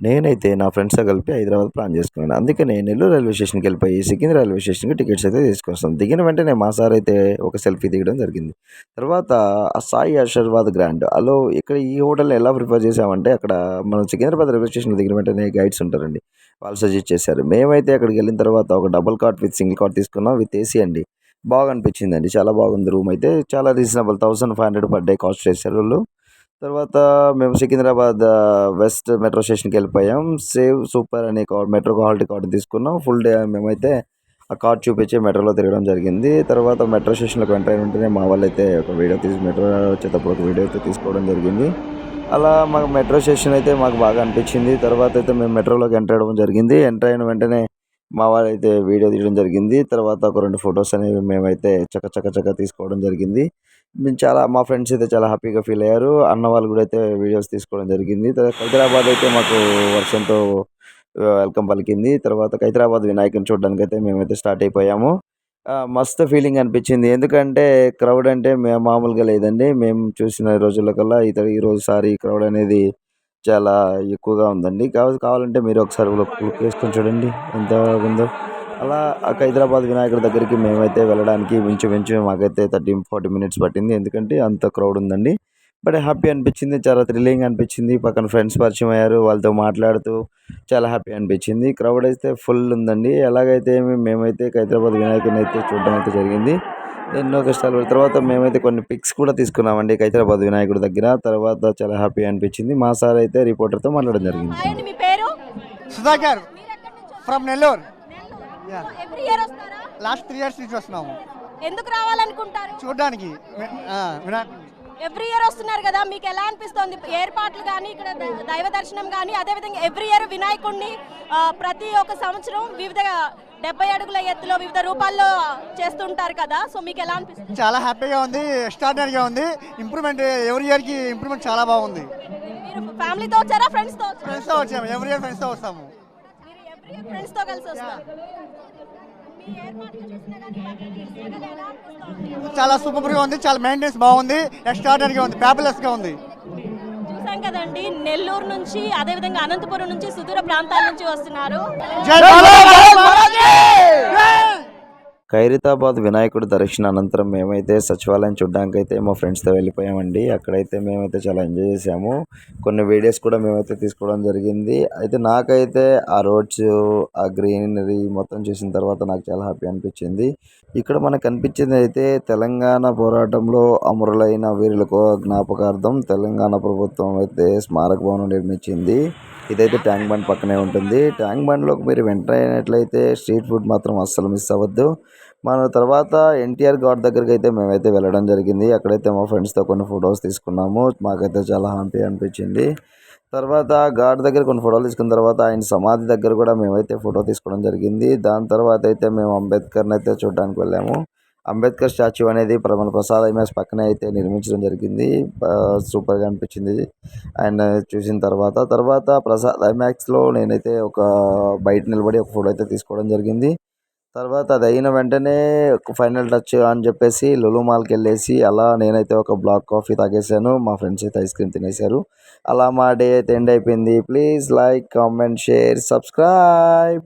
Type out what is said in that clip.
నేనైతే నా ఫ్రెండ్స్‌తో కలిపి హైదరాబాద్ ప్లాన్ చేసుకున్నాను. అందుకే నేను నెల్లూరు రైల్వే స్టేషన్‌కి వెళ్ళిపోయి సికింద్రా రైల్వే స్టేషన్‌కి టికెట్స్ అయితే తీసుకొస్తాం. దిగిన వెంటనే మా సార్ అయితే ఒక సెల్ఫీ దిగడం జరిగింది. తర్వాత ఆ సాయి ఆశీర్వాద్ గ్రాండ్ అలో ఇక్కడ ఈ హోటల్‌ని ఎలా ప్రిఫర్ చేసామంటే అక్కడ మనం సికింద్రాబాద్ రైల్వే స్టేషన్‌లో దిగిన వెంటనే గైడ్స్ ఉంటారండి. వాళ్ళు సజెస్ట్ చేశారు. మేమైతే అక్కడికి వెళ్ళిన తర్వాత ఒక double cot with single cot తీసుకున్నాం. విత్ ఏసీ అండి. బాగా అనిపించిందండి. చాలా బాగుంది రూమ్ అయితే. చాలా రీజనబుల్ 1500 పర్ డే కాస్ట్ చేశారు వాళ్ళు. తర్వాత మేము సికింద్రాబాద్ వెస్ట్ మెట్రో స్టేషన్‌కి వెళ్ళిపోయాం. సేవ్ సూపర్ అనే కార్డ్ మెట్రో హాల్ట్ కార్డు తీసుకున్నాం. ఫుల్ డే మేమైతే ఆ కార్డ్ చూపించి మెట్రోలో తిరగడం జరిగింది. తర్వాత మెట్రో స్టేషన్‌లోకి ఎంటర్ అయిన వెంటనే మా వాళ్ళైతే ఒక వీడియో తీసి మెట్రో వచ్చేటప్పుడు ఒక వీడియో అయితే తీసుకోవడం జరిగింది. అలా మాకు మెట్రో స్టేషన్ అయితే మాకు బాగా అనిపించింది. తర్వాత అయితే మేము మెట్రోలోకి ఎంటర్ అవ్వడం జరిగింది. ఎంటర్ అయిన వెంటనే మా వాళ్ళైతే వీడియో తీయడం జరిగింది. తర్వాత ఒక రెండు ఫొటోస్ అనేవి మేమైతే చక చక్క చక్క తీసుకోవడం జరిగింది. మేము చాలా మా ఫ్రెండ్స్ అయితే చాలా హ్యాపీగా ఫీల్ అయ్యారు. అన్న వాళ్ళు కూడా అయితే వీడియోస్ తీసుకోవడం జరిగింది. హైదరాబాద్ అయితే మాకు వర్షంతో వెల్కమ్ పలికింది. తర్వాత హైదరాబాద్ వినాయకుని చూడడానికి అయితే మేమైతే స్టార్ట్ అయిపోయాము. మస్తు ఫీలింగ్ అనిపించింది. ఎందుకంటే క్రౌడ్ అంటే మేము మామూలుగా లేదండి. మేము చూసిన రోజుల్లో కల్లా ఈరోజు ఈరోజుసారి క్రౌడ్ అనేది చాలా ఎక్కువగా ఉందండి. కావాలి కావాలంటే మీరు ఒకసారి లుక్ వేసుకొని చూడండి ఎంత బాగుందో. అలా ఆ హైదరాబాద్ వినాయకుడి దగ్గరికి మేమైతే వెళ్ళడానికి ఇంచుమించు మాకైతే 30, 40 మినిట్స్ పట్టింది. ఎందుకంటే అంత క్రౌడ్ ఉందండి. బట్ హ్యాపీ అనిపించింది. చాలా థ్రిల్లింగ్ అనిపించింది. పక్కన ఫ్రెండ్స్ పరిచయం అయ్యారు. వాళ్ళతో మాట్లాడుతూ చాలా హ్యాపీ అనిపించింది. క్రౌడ్ అయితే ఫుల్ ఉందండి. ఎలాగైతే మేమైతే హైదరాబాద్ వినాయకుడిని అయితే చూడడం అయితే జరిగింది. ఎన్నో కష్టాలు పడిన తర్వాత మేమైతే కొన్ని పిక్స్ కూడా తీసుకున్నామండి హైదరాబాద్ వినాయకుడి దగ్గర. తర్వాత చాలా హ్యాపీ అనిపించింది. మా సార్ అయితే రిపోర్టర్‌తో మాట్లాడడం జరిగింది. Sudhakar from Nellore. Every year వస్తారా? లాస్ట్ త్రీ ఇయర్స్ నుంచి వస్తున్నాము. ఎందుకు రావాలనుకుంటారు? చూడడానికి. ఎవ్రీ ఇయర్ వస్తున్నారు కదా మీకు ఎలా అనిపిస్తుంది? ఏర్పాట్లు కానీ ఇక్కడ దైవ దర్శనం కానీ అదేవిధంగా ఎవ్రీ ఇయర్ వినాయకుడిని ప్రతి ఒక్క సంవత్సరం వివిధ డెబ్బై అడుగుల ఎత్తులో వివిధ రూపాల్లో చేస్తుంటారు కదా సో మీకు ఎలా అనిపిస్తుంది? చాలా హ్యాపీగా ఉంది ఎక్స్ట్రాడినరీగా ఉంది. ఇంప్రూవ్మెంట్ ఎవరి ఇయర్కి ఇంప్రూవ్మెంట్ చాలా బాగుంది. మీరు ఫ్యామిలీతో వచ్చారా ఫ్రెండ్స్తో ఫ్రెండ్స్తో వచ్చాము ఎవరి ఇయర్ ఫ్రెండ్స్తో వస్తాము. ఇయర్ ఫ్రెండ్స్తో కలిసి అనిపిస్తుంది? చాలా సూపర్గా ఉంది చాలా మెయింటెనెన్స్ బాగుంది ఎక్స్ట్రాడినరీగా ఉంది ఫ్యాబులస్గా ఉంది. చూసాం కదండి నెల్లూరు నుంచి అదేవిధంగా అనంతపురం నుంచి సుదూర ప్రాంతాల నుంచి వస్తున్నారు. ఖైరతాబాద్ వినాయకుడి దర్శన అనంతరం మేమైతే సచివాలయం చూడడానికైతే మా ఫ్రెండ్స్‌తో వెళ్ళిపోయామండి. అక్కడైతే మేమైతే చాలా ఎంజాయ్ చేసాము. కొన్ని వీడియోస్ కూడా మేమైతే తీసుకోవడం జరిగింది. అయితే నాకైతే ఆ రోడ్స్, ఆ గ్రీనరీ మొత్తం చూసిన తర్వాత నాకు చాలా హ్యాపీ అనిపించింది. ఇక్కడ మనకు కనిపించింది అయితే తెలంగాణ పోరాటంలో అమరులైన వీరులకు జ్ఞాపకార్థం తెలంగాణ ప్రభుత్వం అయితే స్మారక భవనం నిర్మించింది. ఇదైతే ట్యాంక్ బండ్ పక్కనే ఉంటుంది. ట్యాంక్ బండ్‌లోకి మీరు వెంటర్ అయినట్లయితే స్ట్రీట్ ఫుడ్ మాత్రం అస్సలు మిస్ అవ్వద్దు. మన తర్వాత ఎన్టీఆర్ ఘాట్ అయితే మేమైతే వెళ్ళడం జరిగింది. అక్కడైతే మా ఫ్రెండ్స్‌తో కొన్ని ఫొటోస్ తీసుకున్నాము. మాకైతే చాలా హ్యాపీ అనిపించింది. తర్వాత ఘాట్ దగ్గర కొన్ని ఫోటోలు తీసుకున్న తర్వాత ఆయన సమాధి దగ్గర కూడా మేమైతే ఫోటో తీసుకోవడం జరిగింది. దాని తర్వాత అయితే మేము అంబేద్కర్‌ని అయితే చూడడానికి వెళ్ళాము. అంబేద్కర్ స్టాచ్యూ అనేది ప్ర మన ప్రసాద్ ఐమాస్ పక్కనే అయితే నిర్మించడం జరిగింది. సూపర్‌గా అనిపించింది. అండ్ చూసిన తర్వాత, తర్వాత ప్రసాద్ ఐమాక్స్‌లో నేనైతే ఒక బయట నిలబడి ఒక ఫోటో అయితే తీసుకోవడం జరిగింది. తర్వాత అది అయిన వెంటనే ఫైనల్ టచ్ అని చెప్పేసి లులు మాల్‌కెళ్ళేసి అలా నేనైతే ఒక బ్లాక్ కాఫీ తాగేసాను. మా ఫ్రెండ్స్ అయితే ఐస్ క్రీమ్ తినేసారు. అలా మా డే అయితే ఎండ్ అయిపోయింది. Please like, comment, share, subscribe.